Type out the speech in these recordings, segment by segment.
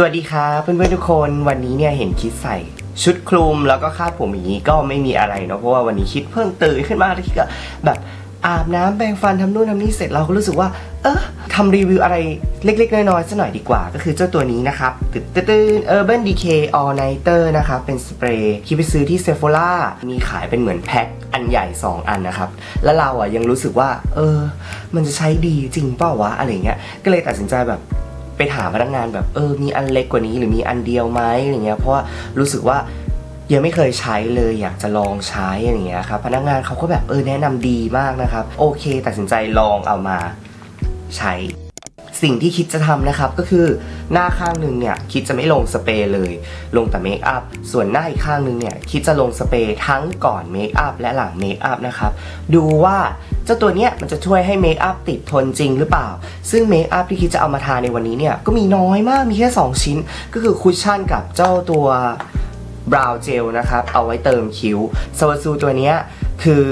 สวัสดีครับเพื่อนๆทุกคนวันนี้เนี่ยเห็นคิดใส่ชุดคลุมแล้วก็คาดผมอย่างนี้ก็ไม่มีอะไรเนาะเพราะว่าวันนี้คิดเพิ่งตื่นขึ้นมาแล้วคิดก็แบบอาบน้ำแปรงฟันทำนู่นทำนี่เสร็จเราก็รู้สึกว่า เออทำรีวิวอะไรเล็กๆ น้อยๆสักหน่อยดีกว่า ก็คือเจ้าตัวนี้นะครับตึ๊ดตึ๊ดตึ๊ด Urban Decay All Nighter นะครับเป็นสเปรย์คิดไปซื้อที่เซฟ h o ล่ามีขายเป็นเหมือนแพ็คอันใหญ่ 2 อันนะครับ แล้วเราอะยังรู้สึกว่า เออ มันจะใช้ดีจริงเปล่าวะอะไรเงี้ยก็เลยตัดสินใจแบบ ไปถามพนักงานแบบเออมีอันเล็กกว่านี้หรือมีอันเดียวไหมอะไรเงี้ยเพราะว่ารู้สึกว่ายังไม่เคยใช้เลยอยากจะลองใช้อะไรเงี้ยครับพนักงานเขาก็แบบเออแนะนำดีมากนะครับ โอเค ตัดสินใจลองเอามาใช้ สิ่งที่คิดจะทำนะครับก็คือหน้าข้างหนึ่งเนี่ยคิดจะไม่ลงสเปรย์เลย ลงแต่เมคอัพส่วนหน้าอีกข้างหนึ่งเนี่ยคิดจะลงสเปรย์ทั้งก่อนเมคอัพและหลังเมคอัพนะครับดูว่า เจ้าตัวเนี้ยมันจะช่วยให้เมคอัพติดทนจริงหรือเปล่า ซึ่งเมคอัพที่คิดจะเอามาทาในวันนี้เนี่ยก็มีน้อยมากมีแค่ 2 ชิ้น ก็คือคุชชั่นกับเจ้าตัวบราวน์เจลนะครับ เอาไว้เติมคิ้วสวัสดูตัวเนี้ยคือ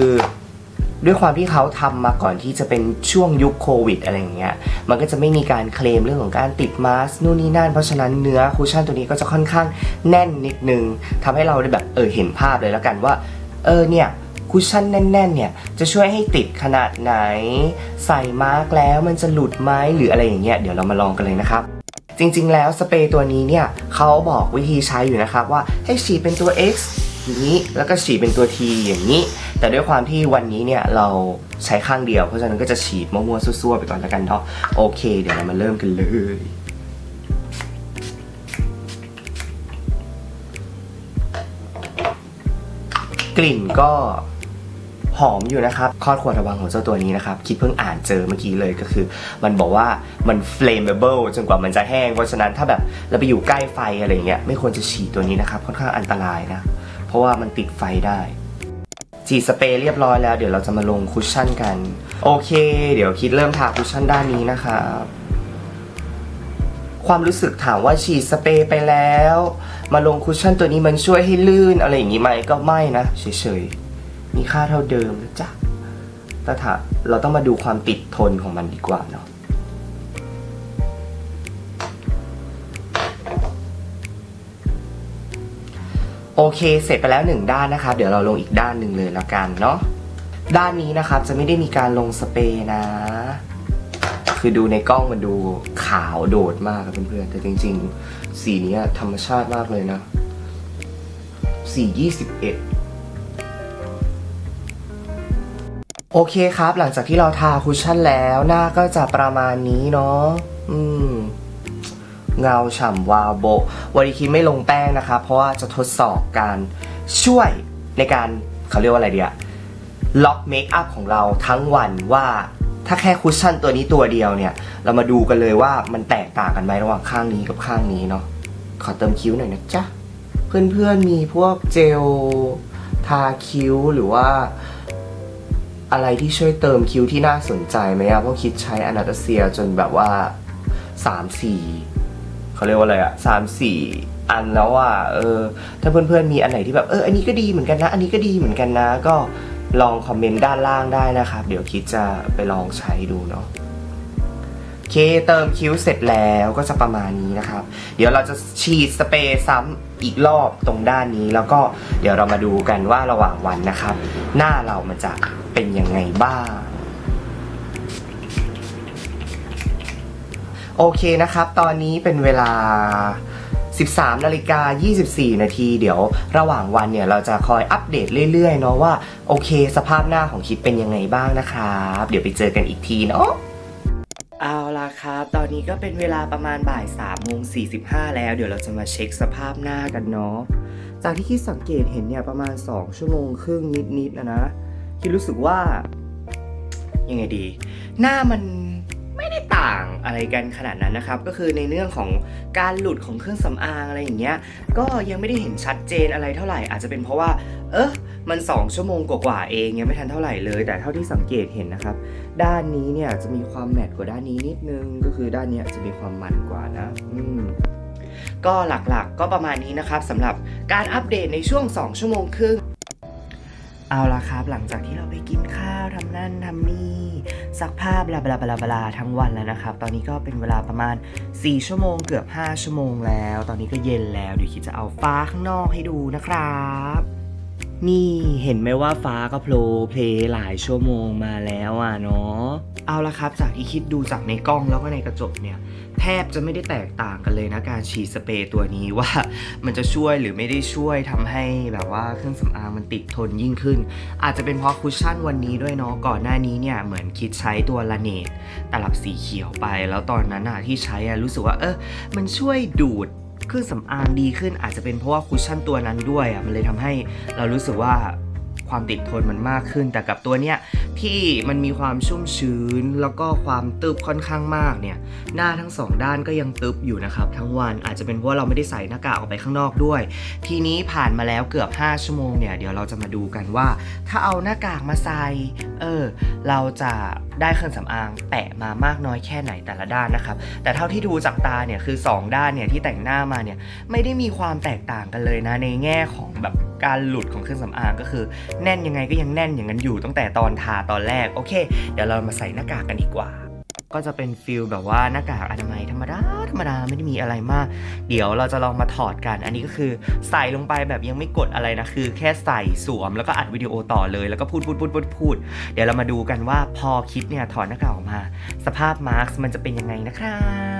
ด้วยความที่เขาทำมาก่อนที่จะเป็นช่วงยุคโควิดอะไรอย่างเงี้ย มันก็จะไม่มีการเคลมเรื่องของการติดมาสก์นู่นนี่นั่น เพราะฉะนั้นเนื้อคูชั่นตัวนี้ก็จะค่อนข้างแน่นนิดนึงทำให้เราได้แบบเออเห็นภาพเลยแล้วกันว่า เออเนี่ย คูชั่นแน่น ๆ เนี่ย จะช่วยให้ติดขนาดไหน ใส่มาร์กแล้วมันจะหลุดไหมหรืออะไรอย่างเงี้ยเดี๋ยวเรามาลองกันเลยนะครับจริง ๆ แล้วสเปรย์ตัวนี้เนี่ยเขาบอกวิธีใช้อยู่นะครับว่าให้ฉีดเป็นตัว X อย่างนี้แล้วก็ฉีดเป็นตัว T อย่างนี้ แต่ด้วยความที่วันนี้เนี่ยเราใช้ข้างเดียว เพราะฉะนั้นก็จะฉีดมั่วๆซั่วๆไปก่อนแล้วกันเนาะโอเค เดี๋ยวเรามาเริ่มกันเลยกลิ่นก็ หอมอยู่นะครับข้อควรระวังของเจ้าตัวนี้นะครับคิดเพิ่งอ่านเจอเมื่อกี้เลยก็คือ มันบอกว่ามัน flammable จนกว่ามันจะแห้ง เพราะฉะนั้นถ้าแบบเราไปอยู่ใกล้ไฟอะไรเงี้ยไม่ควรจะฉีดตัวนี้นะครับค่อนข้างอันตรายนะ เพราะว่ามันติดไฟได้ฉีดสเปรย์เรียบร้อยแล้วเดี๋ยวเราจะมาลงคุชชั่นกัน โอเค เดี๋ยวคิดเริ่มทาคุชชั่นด้านนี้นะครับความรู้สึกถามว่าฉีดสเปรย์ไปแล้ว มาลงคุชชั่นตัวนี้มันช่วยให้ลื่นอะไรอย่างนี้ไหมก็ไม่นะเฉยๆ มีค่าเท่าเดิมนะจ๊ะแต่ถ้าเราต้องมาดูความติดทนของมันดีกว่าเนาะโอเค เสร็จไปแล้วหนึ่งด้านนะครับ เดี๋ยวเราลงอีกด้านหนึ่งเลยแล้วกันเนาะ ด้านนี้นะครับจะไม่ได้มีการลงสเปรย์นะ คือดูในกล้องมันดูขาวโดดมากครับเพื่อนๆ แต่จริง ๆ สีนี้ธรรมชาติมากเลยนะ สียี่สิบเอ็ด โอเคครับ หลังจากที่เราทาคุชชั่นแล้ว หน้าก็จะประมาณนี้เนาะอืมเงาฉ่ำวาวโบ วันนี้คิดไม่ลงแป้งนะครับเพราะว่าจะทดสอบการช่วยในการเขาเรียกว่าอะไรเดียล็อกเมคอัพของเราทั้งวันว่าถ้าแค่คุชชั่นตัวนี้ตัวเดียวเนี่ย เรามาดูกันเลยว่ามันแตกต่างกันไหมระหว่างข้างนี้กับข้างนี้เนาะขอเติมคิ้วหน่อยนะจ๊ะ เพื่อนๆมีพวกเจลทาคิ้วหรือว่า อะไรที่ช่วยเติมคิ้วที่น่าสนใจไหมอะเพราะคิดใช้อนาตาเซียจนแบบว่าสามสี่เขาเรียกว่าอะไรอะสามสี่อันแล้วอะเออ ถ้าเพื่อนๆมีอันไหนที่แบบเอออันนี้ก็ดีเหมือนกันนะ อันนี้ก็ดีเหมือนกันนะ ก็ลองคอมเมนต์ด้านล่างได้นะครับ เดี๋ยวคิดจะไปลองใช้ดูเนาะ อเคเติมคิ้วเสร็จแล้วก็จะประมาณนี้นะครับ เดี๋ยวเราจะฉีดสเปรย์ซ้ำอีกรอบตรงด้านนี้แล้วก็เดี๋ยวเรามาดูกันว่าระหว่างวันนะครับ หน้าเรามันจะเป็นยังไงบ้าง โอเคนะครับ ตอนนี้เป็นเวลา 13นาฬิกา24 นาที เดี๋ยวระหว่างวันเนี่ยเราจะคอยอัปเดตเรื่อยๆเนาะว่าโอเค สภาพหน้าของคิดเป็นยังไงบ้างนะครับ เดี๋ยวไปเจอกันอีกทีเนาะ เอาล่ะครับ ตอนนี้ก็เป็นเวลาประมาณบ่าย3โมงสีแล้ว เดี๋ยวเราจะมาเช็คสภาพหน้ากันเนาะ จากที่คิดสังเกตเห็นเนี่ยประมาณ 2 ชั่วโมงครึ่งนิดๆนะนะ คิดรู้สึกว่า ยังไงดี หน้ามัน ต่างอะไรกันขนาดนั้นนะครับ ก็คือในเรื่องของการหลุดของเครื่องสำอางอะไรอย่างเงี้ย ก็ยังไม่ได้เห็นชัดเจนอะไรเท่าไหร่ อาจจะเป็นเพราะว่า เออมัน 2 ชั่วโมงกว่าๆเองยังไม่ทันเท่าไหร่เลย แต่เท่าที่สังเกตเห็นนะครับ ด้านนี้เนี่ยจะมีความแมตต์กว่าด้านนี้นิดนึง ก็คือด้านเนี้ยจะมีความมันกว่านะ อืมก็หลักๆก็ประมาณนี้นะครับสำหรับการอัปเดตในช่วง 2 ชั่วโมงครึ่ง เอาละครับ หลังจากที่เราไปกินข้าวทำนั่นทำนี่ ซักผ้าบลาบลาบลาบลาทั้งวันแล้วนะครับ ตอนนี้ก็เป็นเวลาประมาณ 4 ชั่วโมงเกือบ 5 ชั่วโมงแล้ว ตอนนี้ก็เย็นแล้วเดี๋ยวคิดจะเอาฟ้าข้างนอกให้ดูนะครับ นี่เห็นไหมว่าฟ้าก็โผล่เพลย์หลายชั่วโมงมาแล้วอะเนาะเอาละครับ จากที่คิดดูจากในกล้องแล้วก็ในกระจกเนี่ย แทบจะไม่ได้แตกต่างกันเลยนะการฉีดสเปรย์ตัวนี้ว่า มันจะช่วยหรือไม่ได้ช่วยทำให้แบบว่าเครื่องสำอางมันติดทนยิ่งขึ้น อาจจะเป็นเพราะคุชชั่นวันนี้ด้วยเนาะก่อนหน้านี้เนี่ยเหมือนคิดใช้ตัวลาเนตตลับสีเขียวไป แล้วตอนนั้นอะที่ใช้อะรู้สึกว่าเออมันช่วยดูด เครื่องสำอางดีขึ้นอาจจะเป็นเพราะว่าคุชชั่นตัวนั้นด้วยอะมันเลยทำให้เรารู้สึกว่าความติดทนมันมากขึ้นแต่กับตัวเนี้ยที่มันมีความชุ่มชื้น แล้วก็ความตึบค่อนข้างมากเนี่ยหน้าทั้งสองด้านก็ยังตึบอยู่นะครับทั้งวันอาจจะเป็นเพราะเราไม่ได้ใส่หน้ากากออกไปข้างนอกด้วย ทีนี้ผ่านมาแล้วเกือบ 5 ชั่วโมงเนี่ยเดี๋ยวเราจะมาดูกันว่า ถ้าเอาหน้ากากมาใส่เออเราจะ ได้เครื่องสำอางแปะมามากน้อยแค่ไหนแต่ละด้านนะครับ แต่เท่าที่ดูจากตาเนี่ยคือ 2 ด้านเนี่ยที่แต่งหน้ามาเนี่ยไม่ได้มีความแตกต่างกันเลยนะในแง่ของแบบการหลุดของเครื่องสำอางก็คือแน่นยังไงก็ยังแน่นอย่างนั้นอยู่ตั้งแต่ตอนทาตอนแรกโอเค เดี๋ยวเรามาใส่หน้ากากกันดีกว่า ก็จะเป็นฟิลแบบว่าหน้ากากอนามัยธรรมดาธรรมดาไม่ได้มีอะไรมาก เดี๋ยวเราจะลองมาถอดกัน อันนี้ก็คือใส่ลงไปแบบยังไม่กดอะไรนะคือ แค่ใส่สวมแล้วก็อัดวิดีโอต่อเลยแล้วก็พูดพูดพูดพูดพูดเดี๋ยวเรามาดูกันว่าพอคิดเนี่ยถอดหน้ากากออกมา สภาพมาร์คมันจะเป็นยังไงนะครับ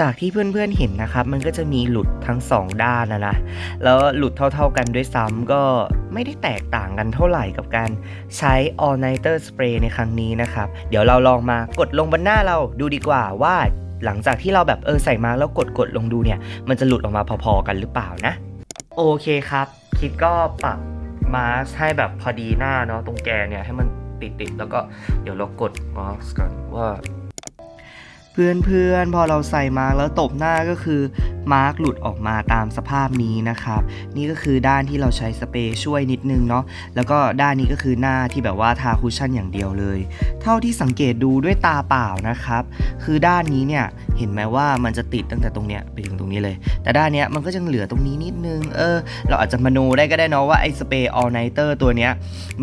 จากที่เพื่อนๆเห็นนะครับ มันก็จะมีหลุดทั้งสองด้านนะนะ แล้วหลุดเท่าๆกันด้วยซ้ำก็ไม่ได้แตกต่างกันเท่าไหร่กับการใช้ all nighter spray ในครั้งนี้นะครับ เดี๋ยวเราลองมากดลงบนหน้าเราดูดีกว่าว่าหลังจากที่เราแบบเออใส่มาแล้วกดกดลงดูเนี่ย มันจะหลุดออกมาพอๆกันหรือเปล่านะ โอเคครับ คิดก็ปรับมาสให้แบบพอดีหน้าเนาะตรงแกนเนี่ยให้มันติดๆแล้วก็เดี๋ยวเรากดมาสก่อนว่า เพื่อนๆ พอเราใส่มาร์กแล้วตบหน้าก็คือมาร์กหลุดออกมาตามสภาพนี้นะครับ นี่ก็คือด้านที่เราใช้สเปรย์ช่วยนิดนึงเนาะแล้วก็ด้านนี้ก็คือหน้าที่แบบว่าทาคุชชั่นอย่างเดียวเลย เท่าที่สังเกตดูด้วยตาเปล่านะครับ คือด้านนี้เนี่ยเห็นไหมว่ามันจะติดตั้งแต่ตรงเนี้ยไปถึงตรงนี้เลย แต่ด้านเนี้ยมันก็ยังเหลือตรงนี้นิดนึงเออเราอาจจะมโนได้ก็ได้เนาะว่าไอ้สเปรย์ all nighter ตัวเนี้ย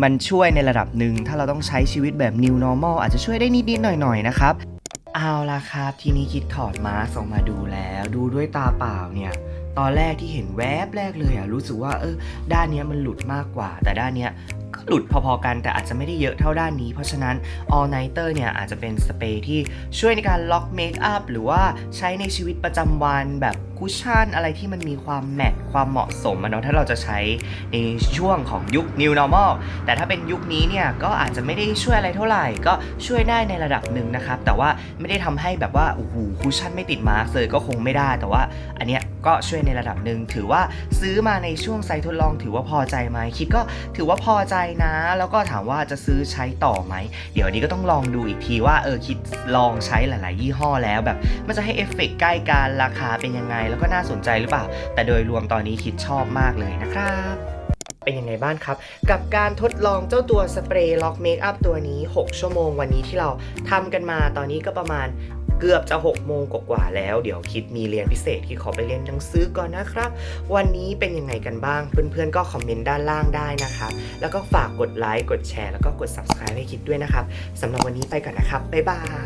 มันช่วยในระดับหนึ่งถ้าเราต้องใช้ชีวิตแบบ new normal อาจจะช่วยได้นิดๆหน่อยๆนะครับ เอาละครับ ทีนี้คิดถอดมาสก์ออกมาดูแล้ว ดูด้วยตาเปล่าเนี่ย ตอนแรกที่เห็นแวบแรกเลยอะรู้สึกว่าเออด้านเนี้ยมันหลุดมากกว่า แต่ด้านเนี้ย็หลุดพอๆกันแต่อาจจะไม่ได้เยอะเท่าด้านนี้ เพราะฉะนั้น all nighter เนี่ยอาจจะเป็นสเปรย์ที่ช่วยในการล็อกเมคอัพหรือว่าใช้ในชีวิตประจำวันแบบคุชชั่นอะไรที่มันมีความแมทความเหมาะสมเนาะถ้าเราจะใช้ในช่วงของยุค new normal แต่ถ้าเป็นยุคนี้เนี่ยก็อาจจะไม่ได้ช่วยอะไรเท่าไหร่ ก็ช่วยได้ในระดับหนึ่งนะครับ แต่ว่าไม่ได้ทำให้แบบว่าโอ้โหคุชชั่นไม่ติดมาร์กเลยก็คงไม่ได้ แต่ว่าอันเนี้ยก็ช่วยในระดับหนึ่งถือว่าซื้อมาในช่วงไซต์ทดลอง ถือว่าพอใจไหมคิดก็ถือว่าพอใจนะ แล้วก็ถามว่าจะซื้อใช้ต่อไหม เดี๋ยวนี้ก็ต้องลองดูอีกทีว่าเออคิดลองใช้หลาย ๆ ยี่ห้อแล้วแบบ มันจะให้เอฟเฟกต์ใกล้กันราคาเป็นยังไง แล้วก็น่าสนใจหรือเปล่า แต่โดยรวมตอนนี้คิดชอบมากเลยนะครับเป็นยังไงบ้างครับ กับการทดลองเจ้าตัวสเปรย์ล็อกเมคอัพตัวนี้ 6 ชั่วโมงวันนี้ที่เราทำกันมาตอนนี้ก็ประมาณ เกือบจะ6โมงกว่าแล้ว เดี๋ยวคิดมีเรียนพิเศษที่ขอไปเรียนหนังสือก่อนนะครับ วันนี้เป็นยังไงกันบ้าง เพื่อนๆก็คอมเมนต์ด้านล่างได้นะครับ แล้วก็ฝากกดไลค์ กดแชร์ แล้วก็กด subscribe ให้คิดด้วยนะครับสำหรับวันนี้ไปก่อนนะครับ บ๊ายบาย